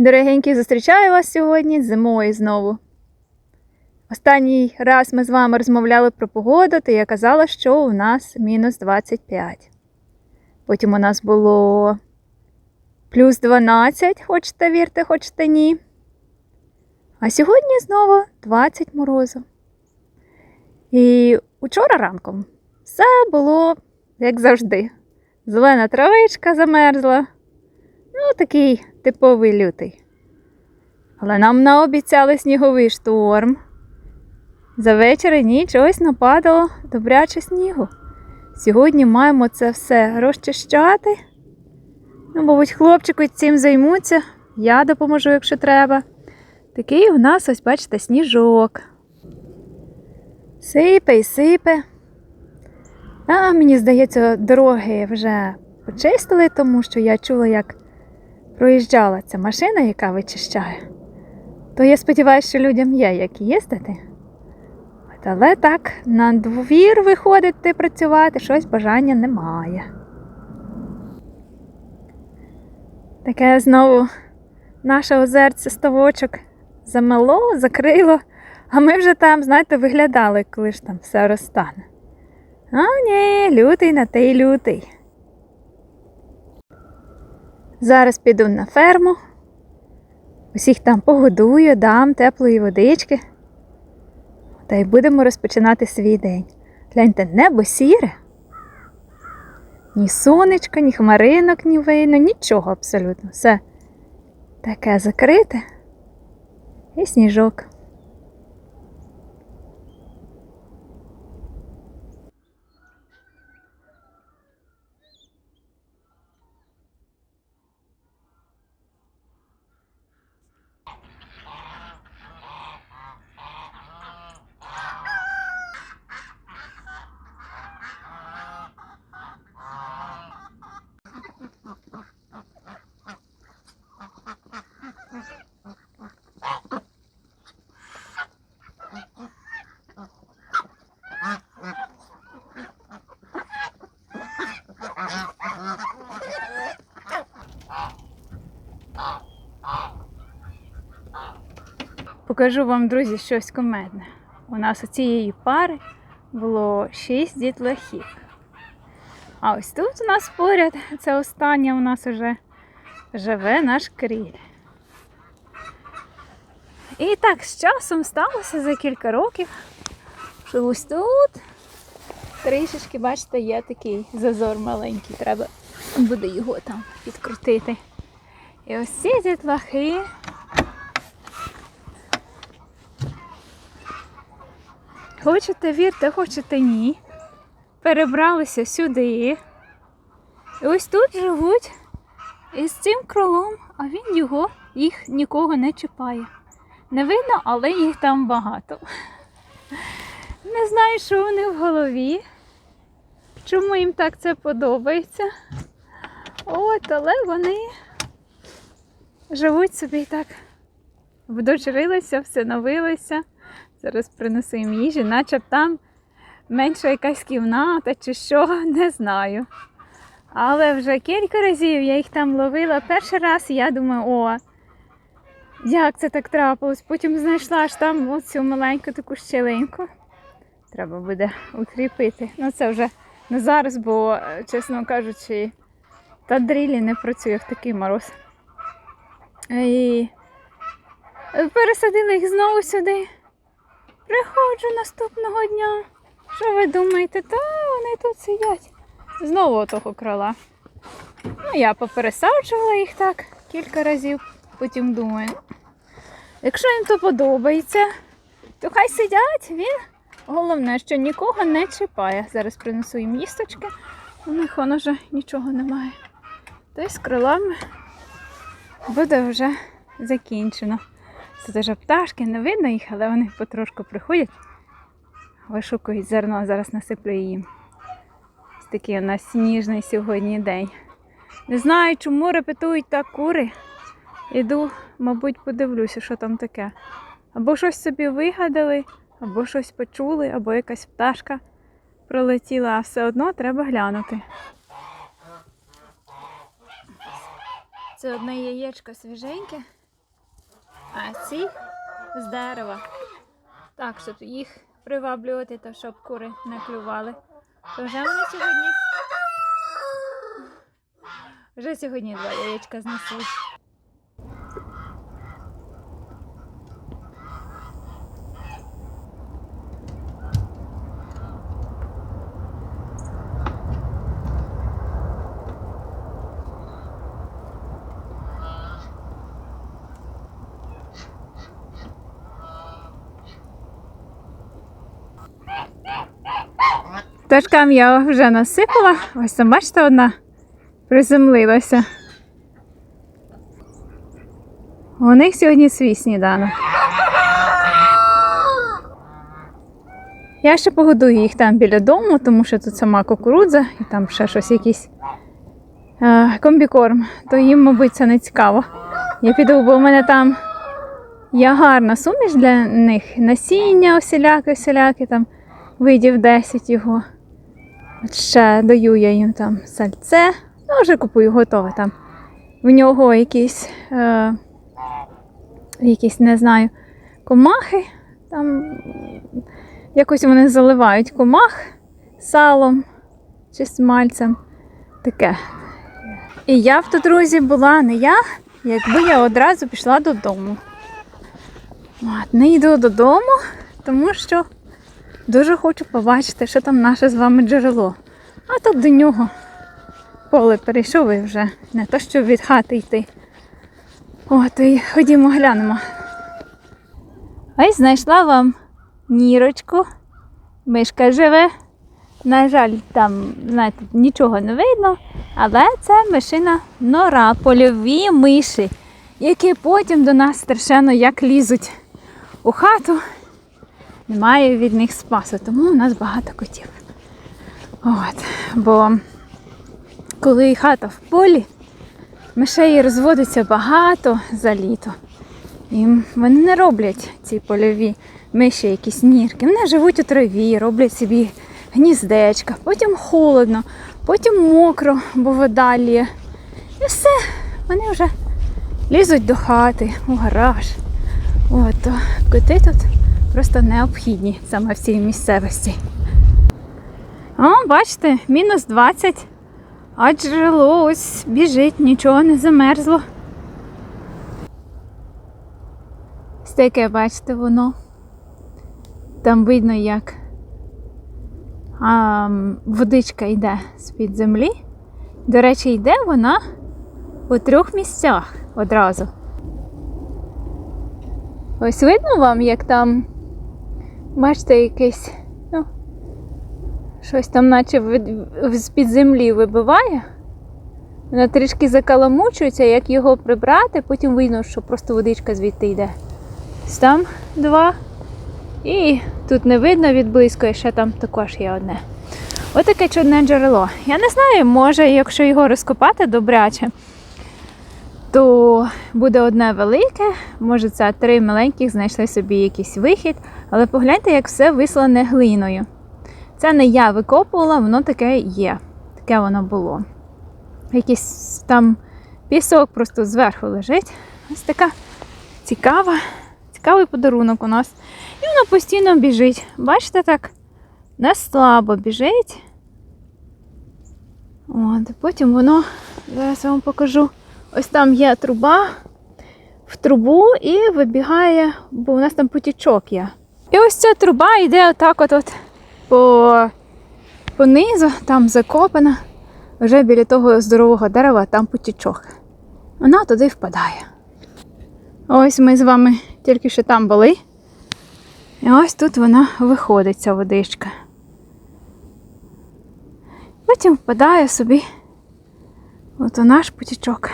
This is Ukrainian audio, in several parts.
Дорогенькі, зустрічаю вас сьогодні зимою знову. Останній раз ми з вами розмовляли про погоду, то я казала, що у нас мінус 25. Потім у нас було плюс 12, хочете вірте, хочете ні. А сьогодні знову 20 морозу. І учора ранком все було як завжди. Зелена травичка замерзла. Ну, такий типовий лютий. Але нам наобіцяли сніговий шторм. За вечір і ніч ось нападало добряче снігу. Сьогодні маємо це все розчищати. Ну, мабуть, хлопчики цим займуться. Я допоможу, якщо треба. Такий у нас, ось, бачите, сніжок. Сипе і сипе. А мені здається, дороги вже почистили, тому що я чула, як проїжджала ця машина, яка вичищає. То я сподіваюся, що людям є як їздити. Але так, на двір виходити працювати, щось бажання немає. Таке знову наше озерце ставочок замело, закрило, а ми вже там, знаєте, виглядали, коли ж там все розтане. А ні, лютий на той лютий. Зараз піду на ферму. Усіх там погодую, дам теплої водички. Та й будемо розпочинати свій день. Гляньте, небо сіре. Ні сонечка, ні хмаринок, ні видно, нічого абсолютно. Все таке закрите і сніжок. Покажу вам, друзі, щось комедне. У нас у цієї пари було шість дітлахів. А ось тут у нас поряд, це останнє у нас уже живе наш кріль. І так з часом сталося за кілька років, що ось тут трішечки, бачите, є такий зазор маленький, треба буде його там підкрутити. І ось ці дітлахи Хочете вірте, хочете ні. Перебралися сюди. І ось тут живуть із цим кролом, а він його, їх нікого не чіпає. Не видно, але їх там багато. Не знаю, що вони в голові. Чому їм так це подобається. От, але вони живуть собі так. Вдочерилися, всиновилися. Зараз принесу їм їжі, наче б там менша якась кімната чи що, не знаю. Але вже кілька разів я їх там ловила. Перший раз я думаю, о, як це так трапилось. Потім знайшла аж там оцю маленьку таку щелинку. Треба буде укріпити. Ну це вже не зараз, бо, чесно кажучи, та дрілі не працює в такий мороз. І пересадила їх знову сюди. Приходжу наступного дня. Що ви думаєте? Та вони тут сидять. Знову отого крила. Ну, я попересаджувала їх так кілька разів, потім думаю. Якщо їм то подобається, то хай сидять, він. Головне, що нікого не чіпає. Зараз принесу їм їсточки, у них воно вже нічого немає. Та й з крилами буде вже закінчено. Це дуже пташки, не видно їх, але вони потрошку приходять, вишукують зерно, зараз насиплю їм. Ось такий у нас сніжний сьогодні день. Не знаю, чому репетують так кури. Іду, мабуть, подивлюся, що там таке. Або щось собі вигадали, або щось почули, або якась пташка пролетіла, а все одно треба глянути. Це одне яєчко свіженьке. А ці з дерева. Так, щоб їх приваблювати, то щоб кури не клювали. То вже вони сьогодні. Вже сьогодні два яєчка знесуть. Пташкам я вже насипала. Ось там, бачите, одна приземлилася. У них сьогодні свій сніданок. Я ще погодую їх там біля дому, тому що тут сама кукурудза і там ще щось якийсь е, комбікорм, то їм, мабуть, це не цікаво. Я піду, бо в мене там є гарна суміш для них. Насіння всіляке, всіляке, там видів 10 його. Ще даю я їм там сальце. Ну, вже купую готове там. В нього якісь, е, якісь, не знаю, комахи. Там якось вони заливають комах салом чи смальцем. Таке. І я б тут, друзі, була не я, якби я одразу пішла додому. От, не йду додому, тому що дуже хочу побачити, що там наше з вами джерело. А тут до нього поле перейшов і вже не то, що від хати йти. От, і ходімо глянемо. Ось знайшла вам нірочку. Мишка живе. На жаль, там, знаєте, нічого не видно, але це мишина нора, польові миші, які потім до нас страшенно як лізуть у хату. Немає від них спасу, тому у нас багато котів. От, бо коли хата в полі, мишей розводиться багато за літо. І вони не роблять ці польові миші, якісь нірки. Вони живуть у траві, роблять собі гніздечка, потім холодно, потім мокро, бо вода лє. І все, вони вже лізуть до хати, у гараж. От, коти тут просто необхідні саме в цій місцевості. О, бачите, мінус 20. А джерело ось біжить, нічого не замерзло. Ось таке, бачите, воно. Там видно, як а, водичка йде з-під землі. До речі, йде вона у трьох місцях одразу. Ось видно вам, як там, бачите, якесь, ну, щось там наче з-під землі вибиває. Воно трішки закаламучується, як його прибрати, потім видно, що просто водичка звідти йде. Там два. І тут не видно відблизько, і ще там також є одне. Отаке чудне джерело. Я не знаю, може, якщо його розкопати добряче, то буде одне велике, може це три маленьких знайшли собі якийсь вихід, але погляньте, як все вислане глиною. Це не я викопувала, воно таке є. Таке воно було. Якийсь там пісок просто зверху лежить. Ось така цікава, цікавий подарунок у нас. І воно постійно біжить. Бачите, так? Не слабо біжить. От, потім воно, зараз я вам покажу. Ось там є труба в трубу і вибігає, бо у нас там потічок є. І ось ця труба йде отак от, от по, понизу, там закопана. Вже біля того здорового дерева там потічок. Вона туди впадає. Ось ми з вами тільки що там були. І ось тут вона виходить, ця водичка. Потім впадає собі от у наш потічок.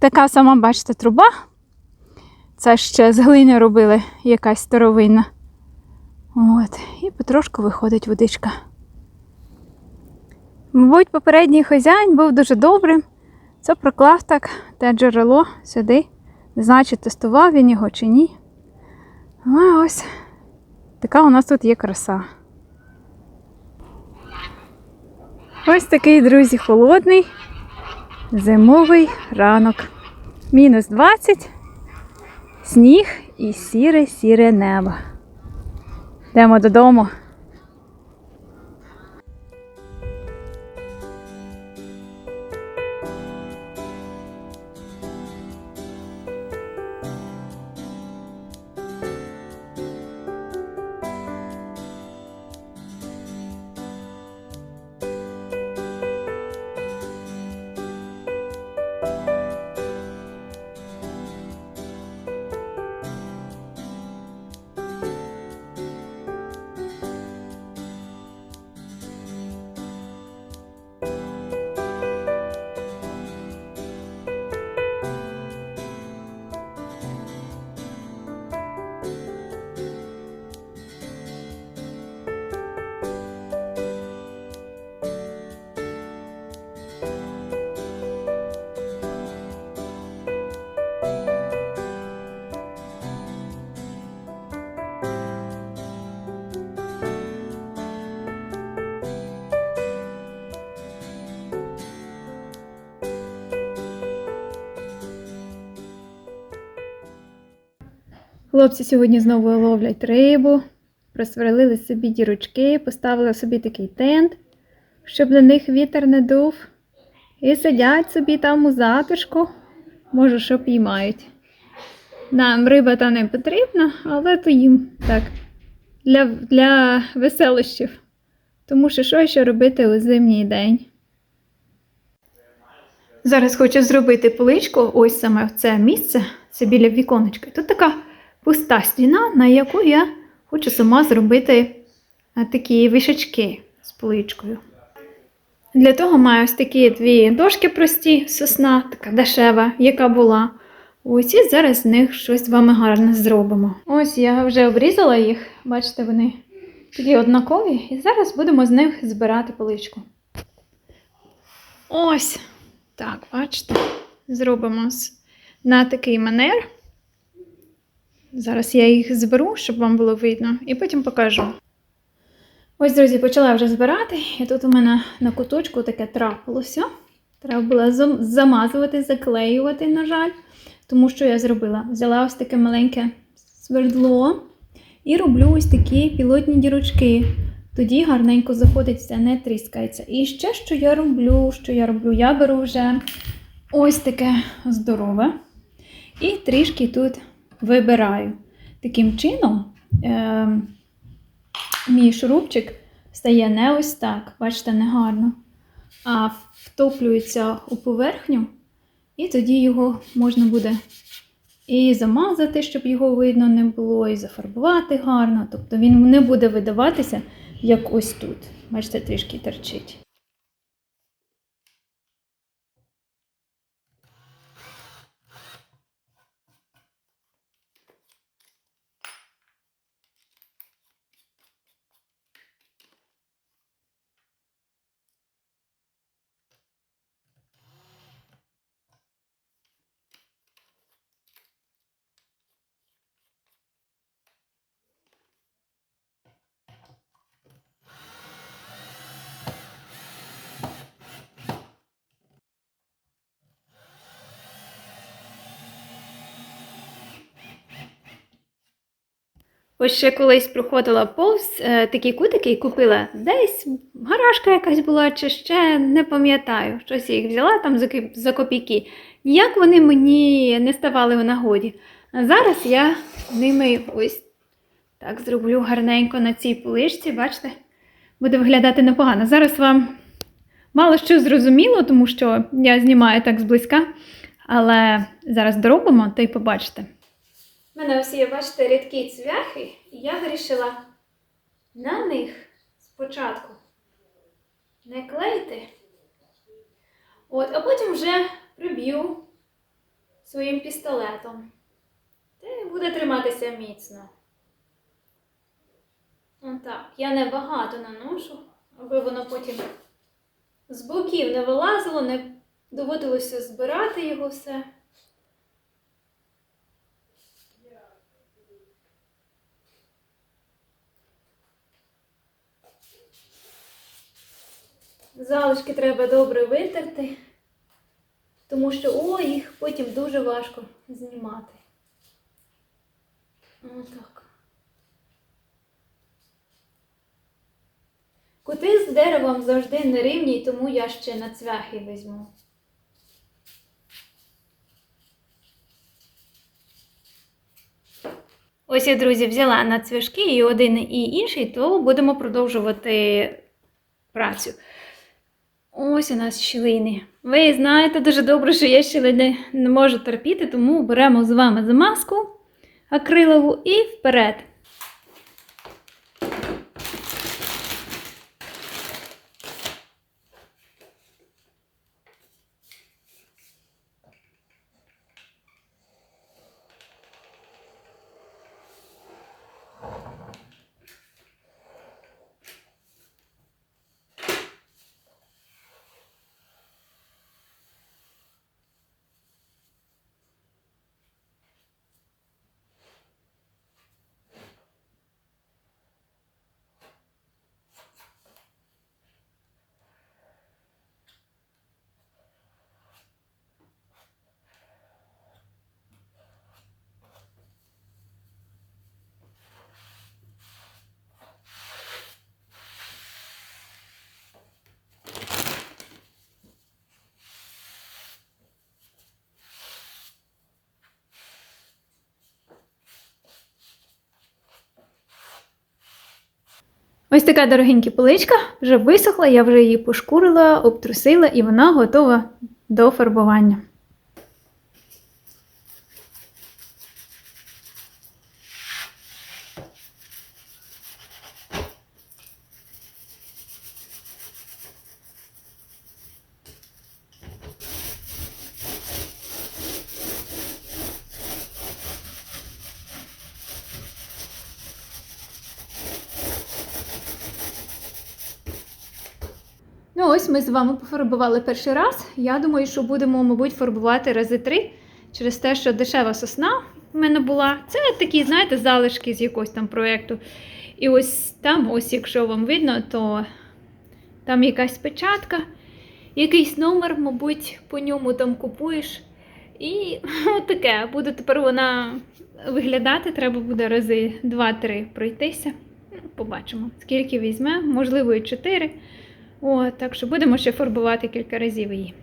Така сама, бачите, труба. Це ще з глини робили якась старовинна. От, і потрошку виходить водичка. Мабуть, попередній хазяїн був дуже добрим. Це проклав так те джерело сюди. Не знаю, чи тестував він його чи ні. А ось така у нас тут є краса. Ось такий, друзі, холодний зимовий ранок. Мінус 20, сніг і сіре-сіре небо. Йдемо додому. Хлопці сьогодні знову ловлять рибу, просверлили собі дірочки, поставили собі такий тент, щоб на них вітер не дув. І сидять собі там у затишку, може, що піймають. Нам риба та не потрібна, але то їм так, для, для веселощів. Тому що що ще робити у зимній день. Зараз хочу зробити поличку, ось саме в це місце, це біля віконечка. Тут така пуста стіна, на яку я хочу сама зробити е, такі вишачки з поличкою. Для того маю ось такі дві дошки прості, сосна, така дешева, яка була. Ось і зараз з них щось вами гарне зробимо. Ось я вже обрізала їх, бачите, вони такі однакові, і зараз будемо з них збирати поличку. Ось так, бачите, зробимо на такий манер. Зараз я їх зберу, щоб вам було видно, і потім покажу. Ось, друзі, почала вже збирати, і тут у мене на куточку таке трапилося. Треба було замазувати, заклеювати, на жаль. Тому що я зробила? Взяла ось таке маленьке свердло і роблю ось такі пілотні дірочки. Тоді гарненько заходить, все не тріскається. І ще що я роблю, що я роблю? Я беру вже ось таке здорове. І трішки тут вибираю. Таким чином, е, мій шурупчик стає не ось так, бачите, не гарно, а втоплюється у поверхню, і тоді його можна буде і замазати, щоб його видно не було, і зафарбувати гарно. Тобто він не буде видаватися, як ось тут. Бачите, трішки торчить. Ось ще колись проходила повз е, такі кутики і купила десь гаражка якась була, чи ще не пам'ятаю. Щось я їх взяла там за, за копійки. Ніяк вони мені не ставали у нагоді. А зараз я ними ось так зроблю гарненько на цій полишці, бачите, буде виглядати непогано. Зараз вам мало що зрозуміло, тому що я знімаю так зблизька, але зараз доробимо та й побачите. У мене є, бачите, рідкі цвяхи, і я вирішила на них спочатку не клеїти, от, а потім вже приб'ю своїм пістолетом. Та буде триматися міцно. Отак. Я не багато наношу, аби воно потім з боків не вилазило, не доводилося збирати його все. Залишки треба добре витерти. тому що о, їх потім дуже важко знімати. Отак. Кути з деревом завжди нерівні, тому я ще на цвяхи візьму. Ось я, друзі, взяла на цвяшки і один, і інший, то будемо продовжувати працю. Ось у нас щілини. Ви знаєте дуже добре, що я щілини не можу терпіти, тому беремо з вами замазку акрилову і вперед. Ось така дорогенька поличка вже висохла, я вже її пошкурила, обтрусила і вона готова до фарбування. Ну, ось ми з вами пофарбували перший раз. Я думаю, що будемо, мабуть, фарбувати рази три через те, що дешева сосна в мене була. Це такі, знаєте, залишки з якогось там проєкту. І ось там, ось якщо вам видно, то там якась печатка, якийсь номер, мабуть, по ньому там купуєш. І таке буде тепер вона виглядати. Треба буде рази 2-3 пройтися. Побачимо, скільки візьме, можливо, і 4. О, так що будемо ще фарбувати кілька разів її.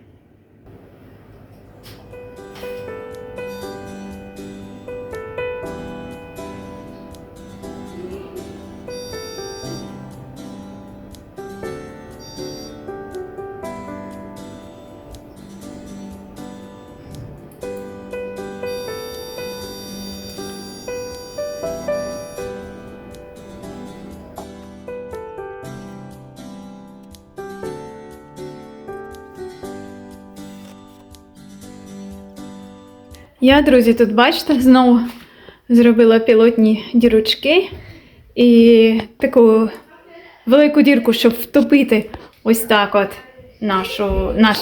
Я, друзі, тут бачите, знову зробила пілотні дірочки і таку велику дірку, щоб втопити ось так от нашу, наш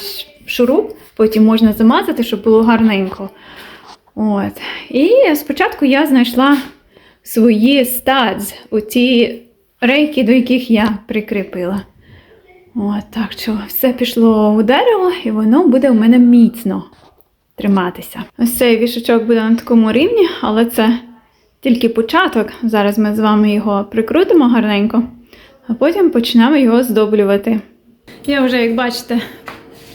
шуруп. Потім можна замазати, щоб було гарненько. От. І спочатку я знайшла свої стадз, оті рейки, до яких я прикріпила. От, так що все пішло у дерево, і воно буде у мене міцно триматися. Ось цей вішачок буде на такому рівні, але це тільки початок. Зараз ми з вами його прикрутимо гарненько, а потім почнемо його здоблювати. Я вже, як бачите,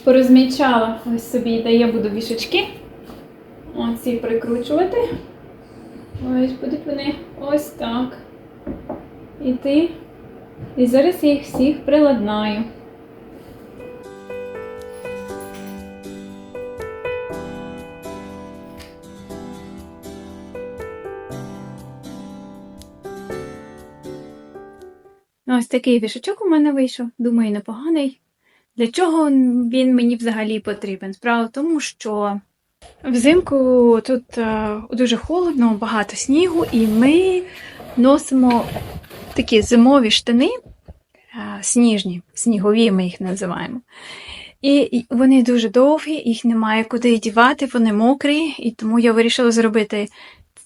порозмічала ось собі, де я буду вішачки. Оці прикручувати. Ось будуть вони ось так. Іти. І зараз я їх всіх приладнаю. Ось такий вішачок у мене вийшов. Думаю, непоганий. Для чого він мені взагалі потрібен? Справа в тому, що взимку тут е, дуже холодно, багато снігу, і ми носимо такі зимові штани, е, сніжні, снігові ми їх називаємо. І вони дуже довгі, їх немає куди дівати, вони мокрі, і тому я вирішила зробити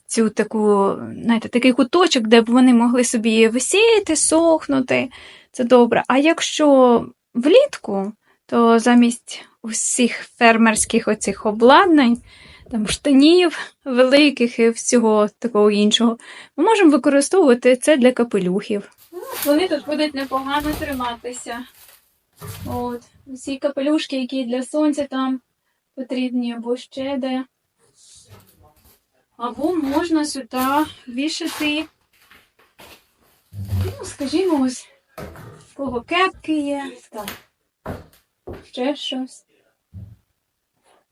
цю таку, знаєте, такий куточок, де б вони могли собі висіти, сохнути. Це добре. А якщо влітку, то замість усіх фермерських оцих обладнань, там штанів великих і всього такого іншого, ми можемо використовувати це для капелюхів. Вони тут будуть непогано триматися. От, усі капелюшки, які для сонця там потрібні, або ще де. Або можна сюди вішати, ну, скажімо, ось кого кепки є, так, ще щось.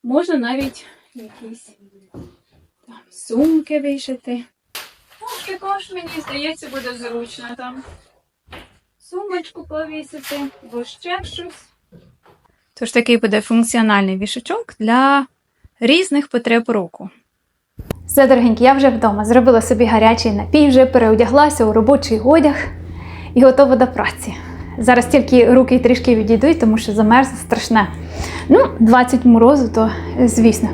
Можна навіть якісь там сумки вишити. Ну, також мені здається, буде зручно там сумочку повісити, або ще щось. Тож такий буде функціональний вішачок для різних потреб року. Все, дорогенькі, я вже вдома. Зробила собі гарячий напій, вже переодяглася у робочий одяг і готова до праці. Зараз тільки руки трішки відійдуть, тому що замерз страшне. Ну, 20 морозу, то звісно.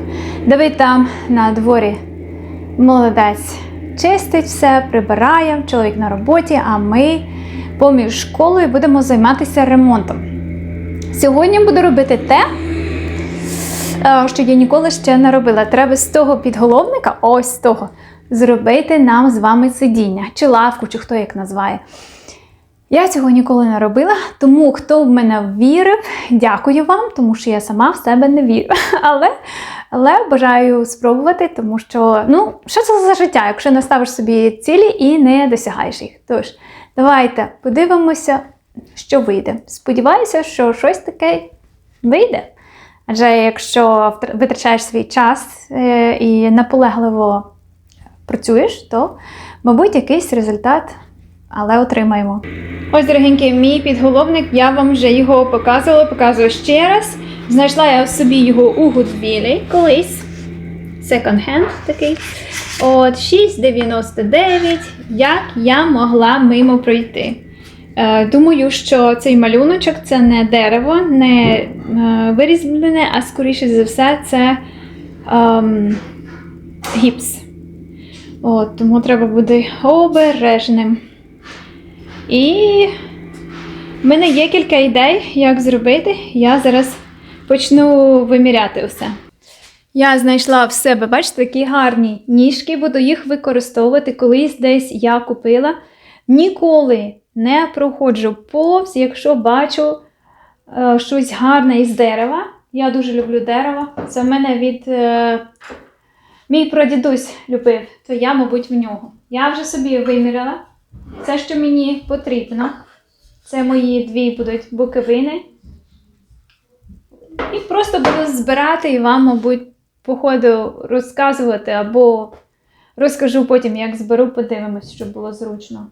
Давид там на дворі молодець чистить все, прибирає, чоловік на роботі, а ми поміж школою будемо займатися ремонтом. Сьогодні буду робити те, що я ніколи ще не робила. Треба з того підголовника, ось з того, зробити нам з вами сидіння, чи лавку, чи хто як називає. Я цього ніколи не робила, тому хто в мене вірив, дякую вам, тому що я сама в себе не вірю. Але, але бажаю спробувати, тому що ну, що це за життя, якщо не ставиш собі цілі і не досягаєш їх. Тож, давайте подивимося, що вийде. Сподіваюся, що щось таке вийде. Адже якщо витрачаєш свій час е, і наполегливо працюєш, то, мабуть, якийсь результат, але отримаємо. Ось, дорогенькі, мій підголовник, я вам вже його показувала, показую ще раз. Знайшла я собі його у Гудвілі колись. Second hand такий. От 6,99. Як я могла мимо пройти? Е, думаю, що цей малюночок це не дерево, не е, вирізблене, а скоріше за все, це ем, гіпс. От, тому треба бути обережним. І в мене є кілька ідей, як зробити. Я зараз почну виміряти усе. Я знайшла в себе, бачите, такі гарні ніжки, буду їх використовувати. Колись десь я купила. Ніколи не проходжу повз, якщо бачу е, щось гарне із дерева. Я дуже люблю дерево. Це в мене від е, мій прадідусь любив, то я, мабуть, в нього. Я вже собі виміряла. Це, що мені потрібно. Це мої дві будуть буковини. І просто буду збирати і вам, мабуть, по ходу розказувати або розкажу потім, як зберу, подивимось, щоб було зручно.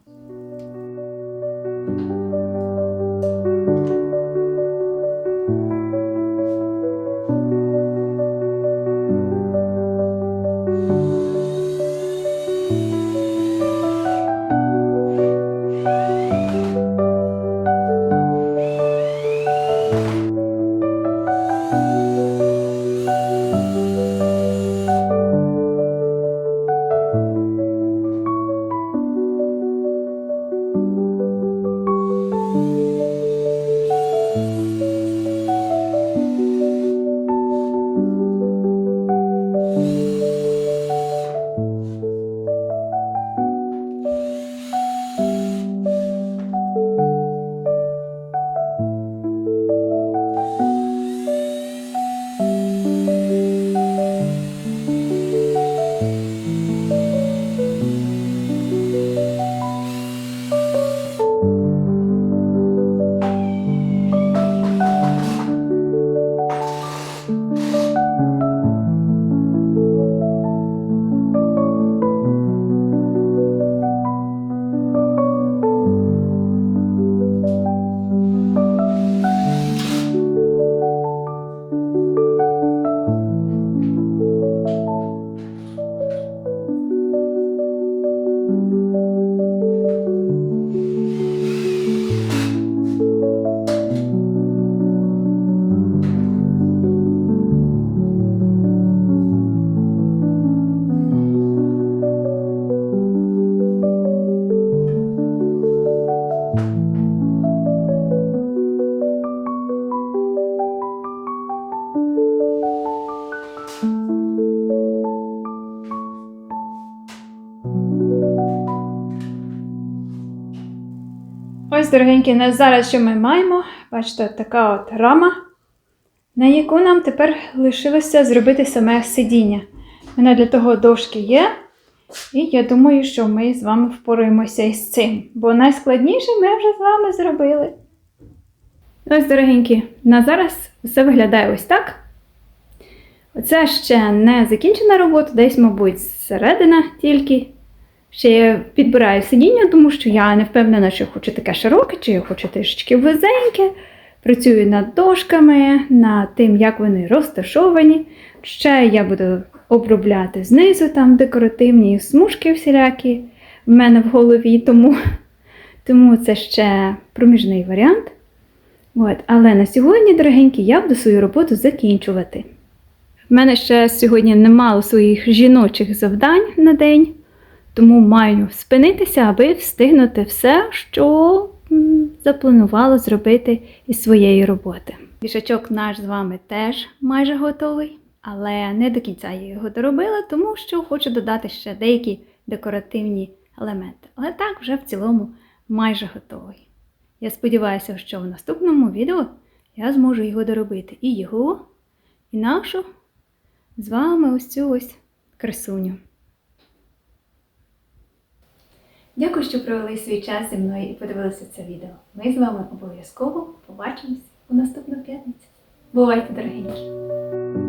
Ось, дорогенькі, на зараз що ми маємо? Бачите, така от рама, на яку нам тепер лишилося зробити саме сидіння. Мене для того дошки є. І я думаю, що ми з вами впораємося із цим. Бо найскладніше ми вже з вами зробили. Ось, дорогенькі, на зараз все виглядає ось так. Оце ще не закінчена робота, десь, мабуть, середина тільки. Ще я підбираю сидіння, тому що я не впевнена, що я хочу таке широке, чи я хочу трішечки вузеньке. Працюю над дошками, над тим, як вони розташовані. Ще я буду обробляти знизу там декоративні смужки всілякі в мене в голові, тому, тому це ще проміжний варіант. От. Але на сьогодні, дорогенькі, я буду свою роботу закінчувати. В мене ще сьогодні немало своїх жіночих завдань на день, тому маю спинитися, аби встигнути все, що запланувала зробити із своєї роботи. Вішачок наш з вами теж майже готовий, але не до кінця я його доробила, тому що хочу додати ще деякі декоративні елементи. Але так вже в цілому майже готовий. Я сподіваюся, що в наступному відео я зможу його доробити і його, і нашу з вами ось цю ось красуню. Дякую, що провели свій час зі мною і подивилися це відео. Ми з вами обов'язково побачимось у наступну п'ятницю. Бувайте, дорогенькі!